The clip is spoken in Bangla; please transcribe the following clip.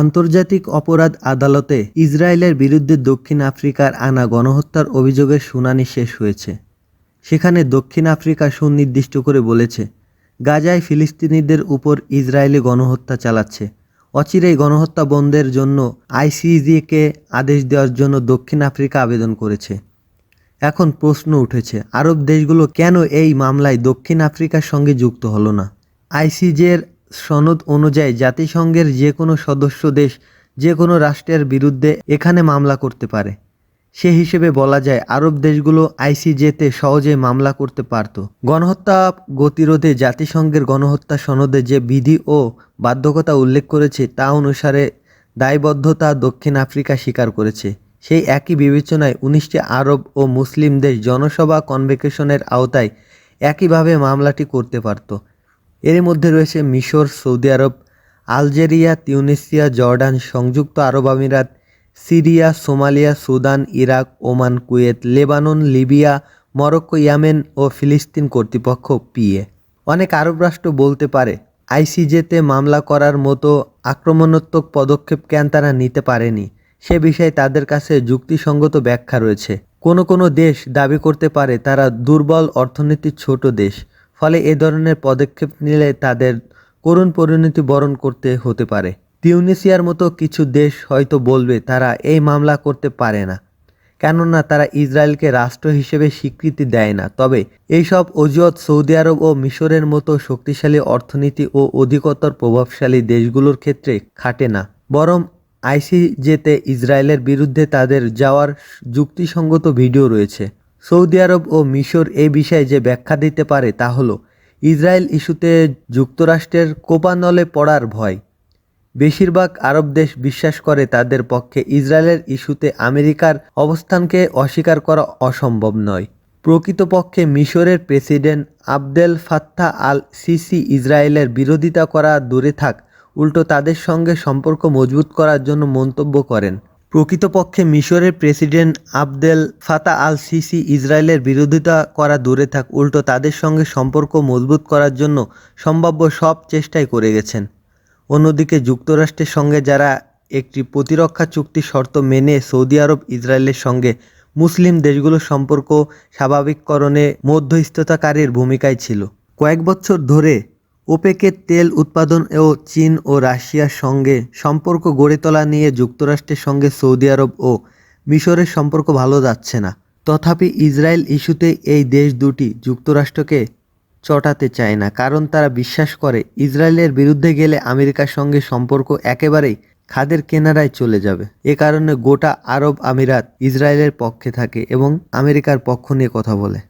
আন্তর্জাতিক অপরাধ আদালতে ইসরায়েলের বিরুদ্ধে দক্ষিণ আফ্রিকার আনা গণহত্যার অভিযোগের শুনানি শেষ হয়েছে। সেখানে দক্ষিণ আফ্রিকা সুনির্দিষ্ট করে বলেছে, গাজায় ফিলিস্তিনিদের উপর ইসরায়েলি গণহত্যা চালাচ্ছে। অচিরেই গণহত্যা বন্ধের জন্য আইসিজিকে আদেশ দেওয়ার জন্য দক্ষিণ আফ্রিকা আবেদন করেছে। এখন প্রশ্ন উঠেছে, আরব দেশগুলো কেন এই মামলায় দক্ষিণ আফ্রিকার সঙ্গে যুক্ত হলো না? আইসিজের সনদ অনুযায়ী জাতিসংঘের যে কোনো সদস্য দেশ যে কোনো রাষ্ট্রের বিরুদ্ধে এখানে মামলা করতে পারে। সে হিসেবে বলা যায়, আরব দেশগুলো আইসিজেতে সহজে মামলা করতে পারত। গণহত্যা গতিরোধে জাতিসংঘের গণহত্যা সনদে যে বিধি ও বাধ্যকতা উল্লেখ করেছে, তা অনুসারে দায়বদ্ধতা দক্ষিণ আফ্রিকা স্বীকার করেছে। সেই একই বিবেচনায় উনিশটি আরব ও মুসলিম দেশ জনসভা কনভেকেশনের আওতায় একইভাবে মামলাটি করতে পারত। এর মধ্যে রয়েছে মিশর, Saudi Arab, Algeria, Tunisia, Jordan, সংযুক্ত আরব আমিরাত, Syria, Somalia, Sudan, Iraq, Oman, Kuwait, Lebanon, Libya, Morocco, Yemen ও ফিলিস্তিন কর্তৃপক্ষ, পিএ। অনেক আরব রাষ্ট্র বলতে পারে, আইসিজেতে মামলা করার মতো আক্রমণাত্মক পদক্ষেপ কেন তারা নিতে পারেনি? সে বিষয়ে তাদের কাছে যুক্তিসঙ্গত ব্যাখ্যা রয়েছে। কোনো কোনো দেশ দাবি করতে পারে, তারা দুর্বল অর্থনীতির ছোট দেশ। ফলে এ ধরনের পদক্ষেপ নিলে তাদের করুণ পরিণতি বরণ করতে হতে পারে। তিউনিসিয়ার মতো কিছু দেশ হয়তো বলবে, তারা এই মামলা করতে পারে না। কেননা তারা ইসরায়েলকে রাষ্ট্র হিসেবে স্বীকৃতি দেয় না। তবে এইসব অজুহাত সৌদি আরব ও মিশরের মতো শক্তিশালী অর্থনীতি ও অধিকতর প্রভাবশালী দেশগুলোর ক্ষেত্রে খাটে না। বরং আইসিজেতে ইসরায়েলের বিরুদ্ধে তাদের যাওয়ার যুক্তিসঙ্গত ভিডিও রয়েছে। সৌদি আরব ও মিশর এই বিষয়ে যে ব্যাখ্যা দিতে পারে তা হলো, ইসরায়েল ইস্যুতে যুক্তরাষ্ট্রের কোপানলে পড়ার ভয়। বেশিরভাগ আরব দেশ বিশ্বাস করে তাদের পক্ষে ইসরায়েলের ইস্যুতে আমেরিকার অবস্থানকে অস্বীকার করা অসম্ভব নয়। প্রকৃতপক্ষে মিশরের president Abdel Fattah al Sisi ইসরায়েলের বিরোধিতা করা দূরে থাক, উল্টো তাদের সঙ্গে সম্পর্ক মজবুত করার জন্য মন্তব্য করেন। প্রকৃতপক্ষে মিশরের প্রেসিডেন্ট আবদেল ফাতা আল সিসি ইসরায়েলের বিরোধিতা করা দূরে থাক, উল্টো তাদের সঙ্গে সম্পর্ক মজবুত করার জন্য সম্ভাব্য সব চেষ্টাই করে গেছেন। অন্যদিকে যুক্তরাষ্ট্রের সঙ্গে যারা একটি প্রতিরক্ষা চুক্তি শর্ত মেনে সৌদি আরব ইসরায়েলের সঙ্গে মুসলিম দেশগুলোর সম্পর্ক স্বাভাবিককরণে মধ্যস্থতাকারীর ভূমিকায় ছিল। কয়েক বছর ধরে ওপেকের তেল উৎপাদন ও চীন ও রাশিয়ার সঙ্গে সম্পর্ক গড়ে তোলা নিয়ে যুক্তরাষ্ট্রের সঙ্গে সৌদি আরব ও মিশরের সম্পর্ক ভালো যাচ্ছে না। তথাপি ইসরায়েল ইস্যুতে এই দেশ দুটি যুক্তরাষ্ট্রকে চটাতে চায় না, কারণ তারা বিশ্বাস করে ইসরায়েলের বিরুদ্ধে গেলে আমেরিকার সঙ্গে সম্পর্ক একেবারেই খাদের কেনারায় চলে যাবে। এ কারণে গোটা আরব আমিরাত ইসরায়েলের পক্ষে থাকে এবং আমেরিকার পক্ষ নিয়ে কথা বলে।